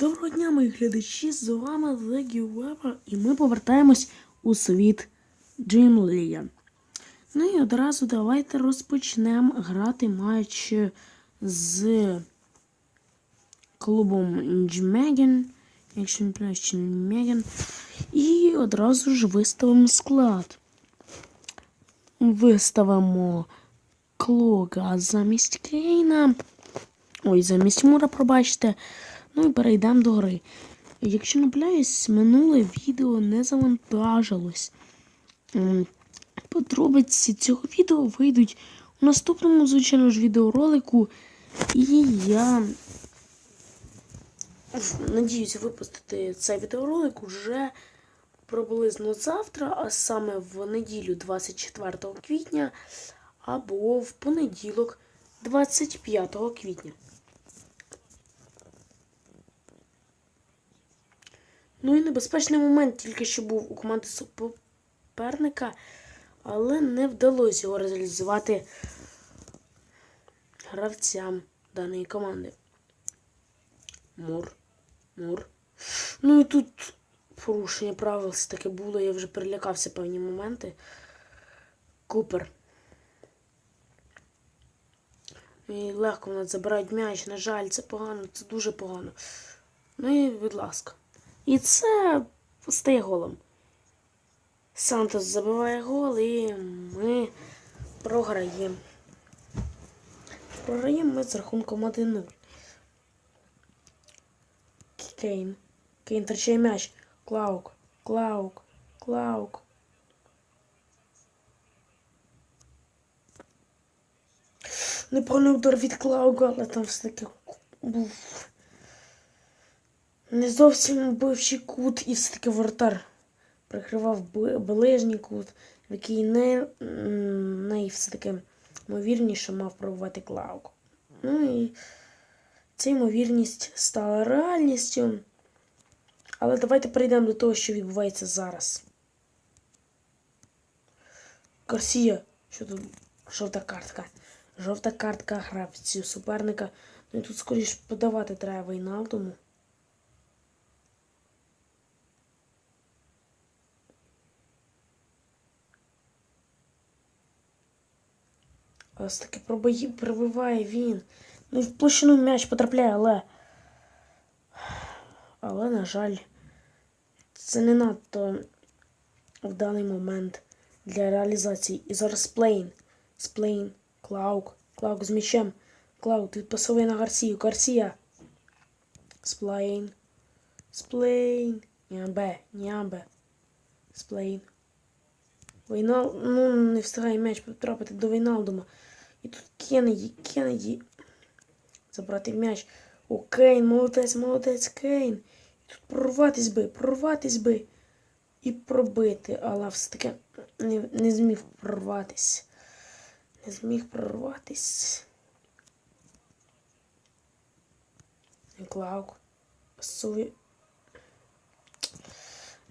Доброго дня, мої глядачі! З вами Легі Веба, і ми повертаємось у світ Джимлія. Ну і одразу давайте розпочнемо грати матч з клубом Джмеген, якщо не чи Меген. І одразу ж виставимо склад. Виставимо Клога замість Кейна. Ой, замість Мура, пробачте. Ну і перейдемо до гри. Якщо не помиляюсь, минуле відео не завантажилось. Подробиці цього відео вийдуть у наступному, звичайно ж, відеоролику. І я надіюся випустити цей відеоролик уже приблизно завтра, а саме в неділю 24 квітня або в понеділок 25 квітня. Ну і небезпечний момент тільки що був у команди суперника, але не вдалося його реалізувати гравцям даної команди. Мур. Мур. Ну і тут порушення правил все таки було, я вже перелякався певні моменти. Купер. І легко в нас забирають м'яч, на жаль, це погано, це дуже погано. Ну і, будь ласка. І це стає голом. Сантос забиває гол і ми програємо. Програємо ми з рахунком 1-0. Кейн. Кейн втрачає м'яч. Клаук. Клаук. Клаук. Непоганий удар від Клаука, але там все-таки був не зовсім бивший кут і все-таки воротар прикривав ближній кут, в який не, не все-таки ймовірніше мав пробувати Клаук. Ну і ця ймовірність стала реальністю. Але давайте перейдемо до того, що відбувається зараз. Гарсія, що тут жовта картка. Жовта картка гравців суперника. Ну і тут скоріш подавати треба Вейналдому. Ось таки пробої, пробиває він. Ну і в площину м'яч потрапляє, але. Але, на жаль, це не надто в даний момент для реалізації. І зараз Сплейн. Сплейн. Клаук. Клаук з м'ячем. Клаук відпасовує на Гарсію. Гарсія. Сплейн. Сплейн. Нямбе. Нямбе. Сплейн. Вейнал... Ну, не встигає м'яч потрапити до Вейналдума. І тут Кеннеді, Кеннеді. Забрати м'яч. О, Кейн, молодець, молодець, Кейн. І тут прорватись би, прорватись би. І пробити, але все-таки не, не зміг прорватись. Не зміг прорватись. Клаук. Пасує.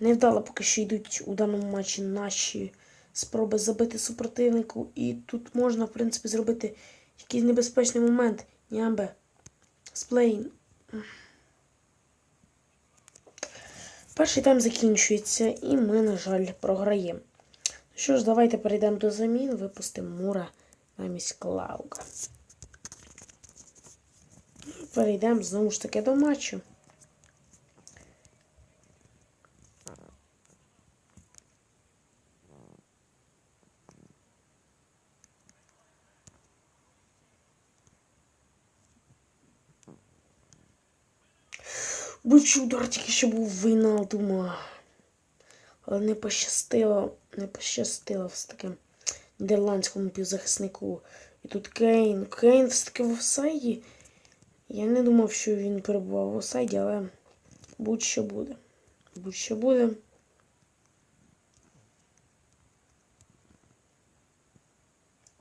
Невдало поки що йдуть у даному матчі наші спроби забити супротивнику. І тут можна, в принципі, зробити якийсь небезпечний момент. Нямбе. Сплейн. Перший тайм закінчується, і ми, на жаль, програємо. Що ж, давайте перейдемо до замін, випустимо Мура замість Клаука. Перейдемо знову ж таки до матчу. Бучий удар тільки що був Вейналдума. Але не пощастило, не пощастило все таки нідерландському півзахиснику. І тут Кейн. Кейн все таки в офсайді. Я не думав, що він перебував в офсайді, але будь-що буде. Будь-що буде.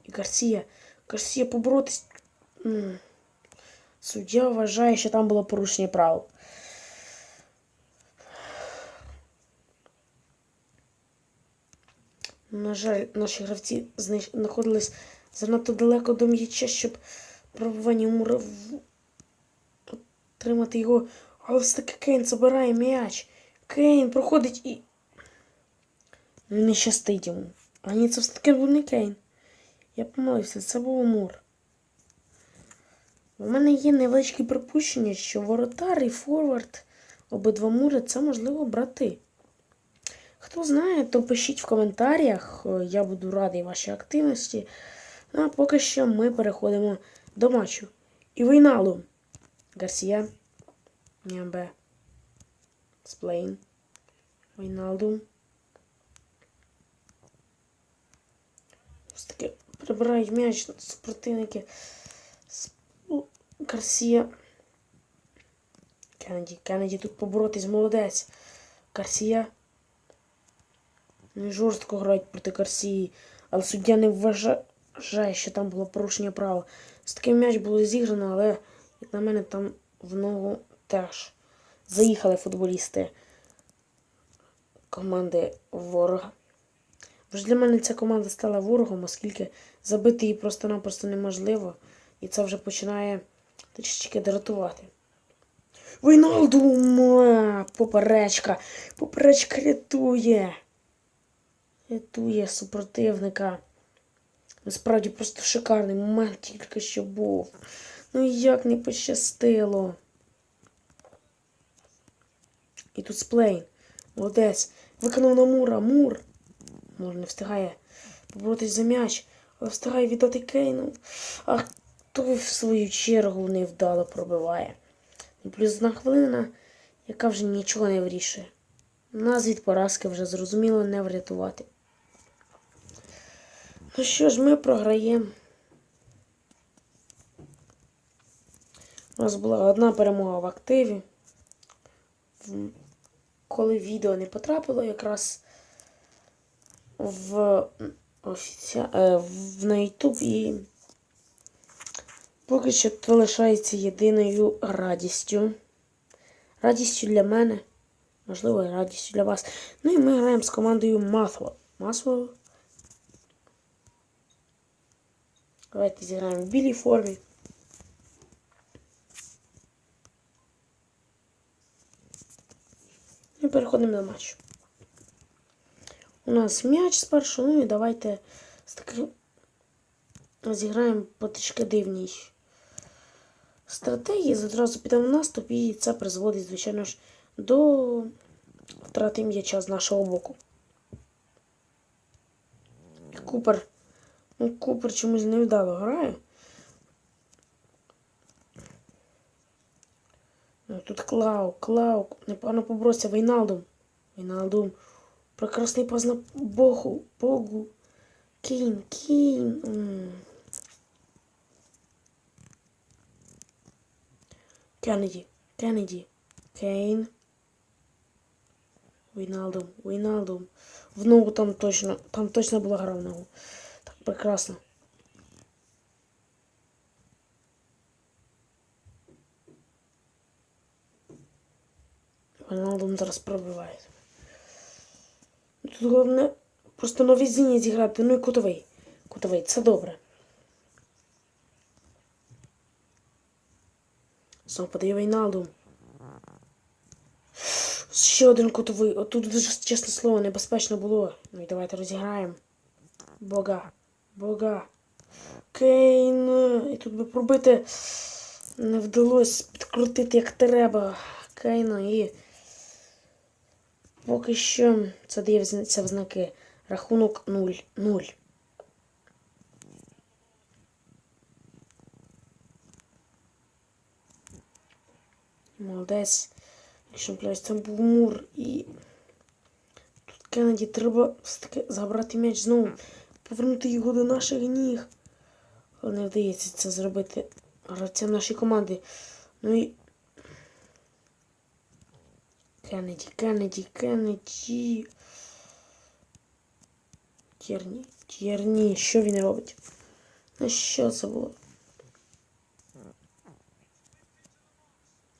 І Гарсія. Гарсія поборотись. Суддя вважає, що там було порушення правил. На жаль, наші гравці знаходились занадто далеко до м'яча, щоб пробування Мура в- отримати його Але все-таки Кейн забирає м'яч. Кейн проходить і. Не щастить йому. А ні, це все-таки був не Кейн. Я помилився, це був Мур. У мене є невеличкі припущення, що воротар і форвард обидва мури це можливо брати. Хто знає, то пишіть в коментарях. Я буду радий вашій активності. Ну, а поки що ми переходимо до матчу. І Вейналу. Гарсія. Нямбе. Сплейн. Вейналду. Ось таки прибирають м'яч супротивники. С- Гарсія. Кеннеді. Кеннеді тут поборотись молодець. Гарсія. Вони жорстко грають проти Гарсії, але суддя не вважає, що там було порушення права. З таким м'яч було зіграно, але, як на мене, там в ногу теж заїхали футболісти команди ворога. Вже для мене ця команда стала ворогом, оскільки забити її просто-напросто неможливо. І це вже починає трішечки дратувати. Війналдум! Поперечка! Поперечка рятує! Рятує супротивника. Насправді просто шикарний момент тільки що був. Ну як не пощастило. І тут сплейн. Молодець. Виконав на Мура. Мур. Мур не встигає поборотись за м'яч, але встигає віддати Кейну. А той в свою чергу невдало пробиває. І плюс одна хвилина, яка вже нічого не вирішує. Нас від поразки вже зрозуміло не врятувати. Ну що ж, ми програємо. У нас була одна перемога в активі. Коли відео не потрапило якраз в, офіці... е, в на YouTube і поки що це лишається єдиною радістю. Радістю для мене, можливо, радістю для вас. Ну і ми граємо з командою Масло. Масло. Давайте зіграємо в білій формі. І переходимо до матчу. У нас м'яч спершу, ну і давайте з таким зіграємо по трішки дивній стратегії. Одразу підемо в наступ, і це призводить, звичайно ж, до втрати м'яча з нашого боку. Купер. Ну, Купер чомусь невдало грає. Ну, тут Клау, Клау, непогано поборовся Вейналдом. Вейналдом. Прекрасний пас на Богу, Богу. Кейн, Кейн. М. Кеннеді, Кеннеді, Кейн. Вейналдом, Вейналдом. В ногу там точно, там точно була гра в ногу. Прекрасно. Вейналдом зараз пробиває. Тут головне просто на везіння зіграти. Ну і кутовий. Кутовий, це добре. Знову подає Вейналдум. Ще один кутовий. Отут вже, чесне слово, небезпечно було. Ну і давайте розіграємо. Бога. Бога. Кейн. І тут би пробити не вдалося підкрутити як треба. Кейна і. Поки що це дає в знаки. Рахунок 0. 0. Молодець. Якщо блядь, там був мур і. Тут Кеннеді треба все-таки забрати м'яч знову. Повернути його до наших ніг. Але не вдається це зробити гравцям нашої команди. Ну і. Кеннеді, Кеннеді, Кеннеді. Тірні, Тірні, що він робить? Ну що це було?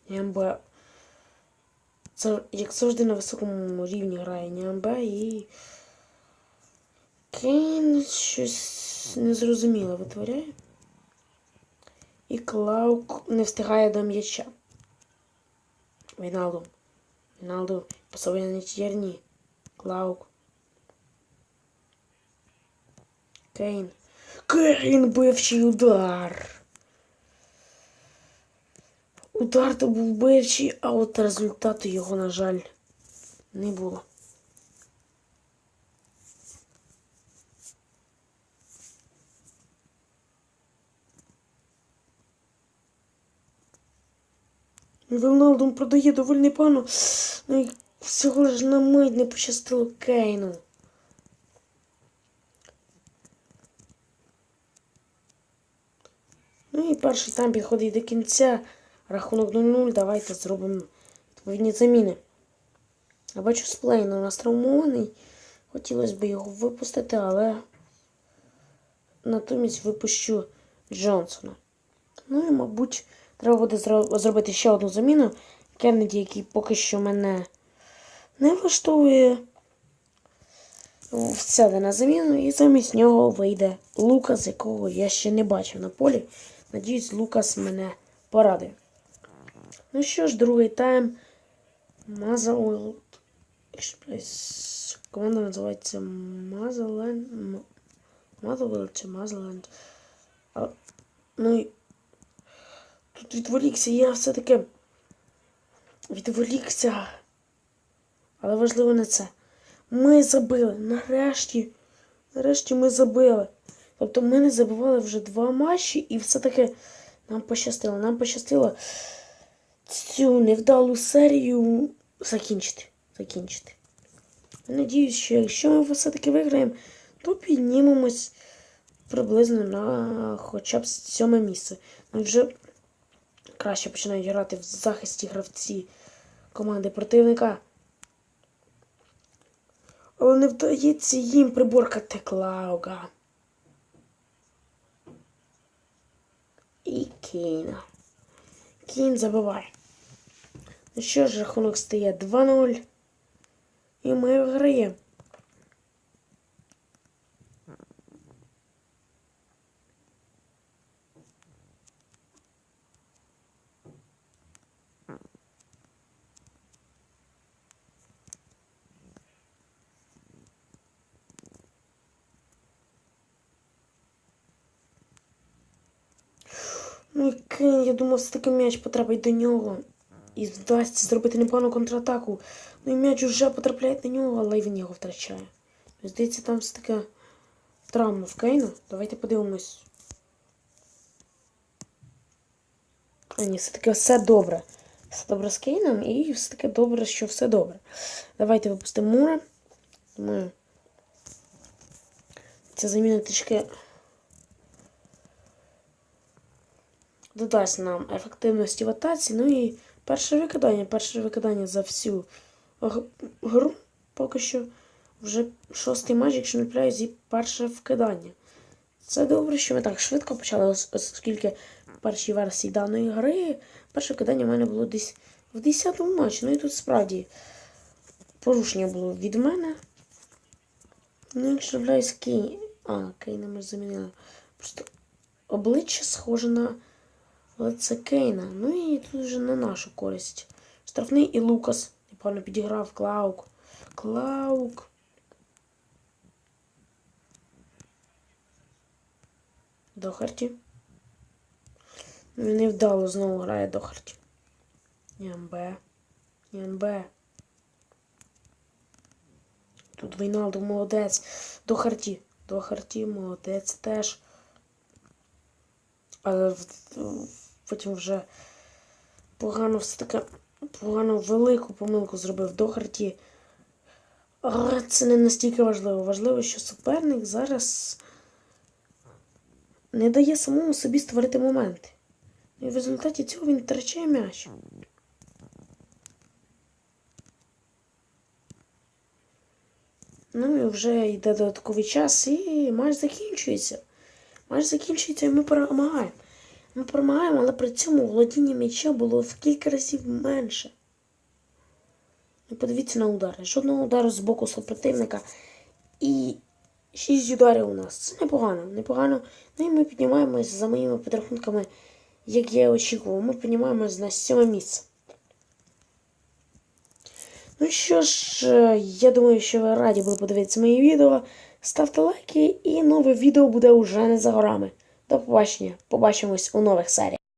Нямбе. Це, як завжди, на високому рівні грає Нямбе і. Кейн щось незрозуміле витворяє. І Клаук не встигає до м'яча. Віналду. Віналду. Посовує на тірні. Клаук. Кейн. Кейн бивчий удар. Удар то був бивчий, а от результату його, на жаль, не було. Роналдом продає доволі непогано. Ну і всього лиш на мить не пощастило Кейну. Ну і перший тайм підходить до кінця. Рахунок 0-0. Давайте зробимо відповідні заміни. Я бачу сплейн у нас травмований. Хотілося б його випустити, але натомість випущу Джонсона. Ну і, мабуть, треба буде зробити ще одну заміну. Кеннеді, який поки що мене не влаштовує, всяде на заміну, і замість нього вийде Лукас, якого я ще не бачив на полі. Надіюсь, Лукас мене порадує. Ну що ж, другий тайм. Мазаулт. Команда називається Мазаленд. Мазаленд чи Мазаленд. Ну тут відволікся, я все-таки відволікся. Але важливо не це. Ми забили. Нарешті. Нарешті ми забили. Тобто ми не забивали вже два матчі, і все-таки нам пощастило. Нам пощастило цю невдалу серію закінчити. закінчити. Я Надіюсь, що якщо ми все-таки виграємо, то піднімемось приблизно на хоча б сьоме місце. І вже краще починають грати в захисті гравці команди противника. Але не вдається їм приборкати Клауга. І Кейна. Кейн забиває. Ну що ж, рахунок стає 2-0. І ми виграємо. Ну Кейн, я думав, все-таки м'яч потрапить до нього. І вдасться зробити непогану контратаку. Ну і м'яч вже потрапляє до нього, але він його втрачає. Здається, там все-таки травма в Кейна. Давайте подивимось. А ні, все-таки все добре. Все добре з Кейном і все-таки добре, що все добре. Давайте випустимо Мура. Думаю, ця заміна трішки додасть нам ефективності в атаці. Ну і перше викидання. Перше викидання за всю гру. Поки що вже шостий матч, якщо не пляюсь, і перше вкидання. Це добре, що ми так швидко почали, оскільки в першій версії даної гри перше вкидання в мене було десь в 10-му матчі. Ну і тут справді порушення було від мене. Ну, якщо вляюсь Кей... А, Кейна ми замінили. Просто обличчя схоже на лице Кейна. Ну і тут вже на нашу користь. Штрафний і Лукас. Непогано підіграв Клаук. Клаук. Дохарті. Ну, Він невдало знову грає Дохарті. Нямбе. Нямбе. Тут Вейналду молодець. Дохарті. Дохарті молодець теж. Але в- потім вже погано все-таки погано велику помилку зробив Дохарті. Але це не настільки важливо. Важливо, що суперник зараз не дає самому собі створити моменти. І в результаті цього він втрачає м'яч. Ну і вже йде додатковий час, і матч закінчується. Матч закінчується, і ми перемагаємо. Ми перемагаємо, але при цьому володіння м'яча було в кілька разів менше. Ну, подивіться на удари. Жодного удару з боку супротивника. І 6 ударів у нас. Це непогано, непогано. Ну і ми піднімаємось за моїми підрахунками, як я очікував. Ми піднімаємось на сьоме місце. Ну що ж, е, я думаю, що ви раді були подивитися мої відео. Ставте лайки, і нове відео буде уже не за горами. До побачення. Побачимось у нових серіях.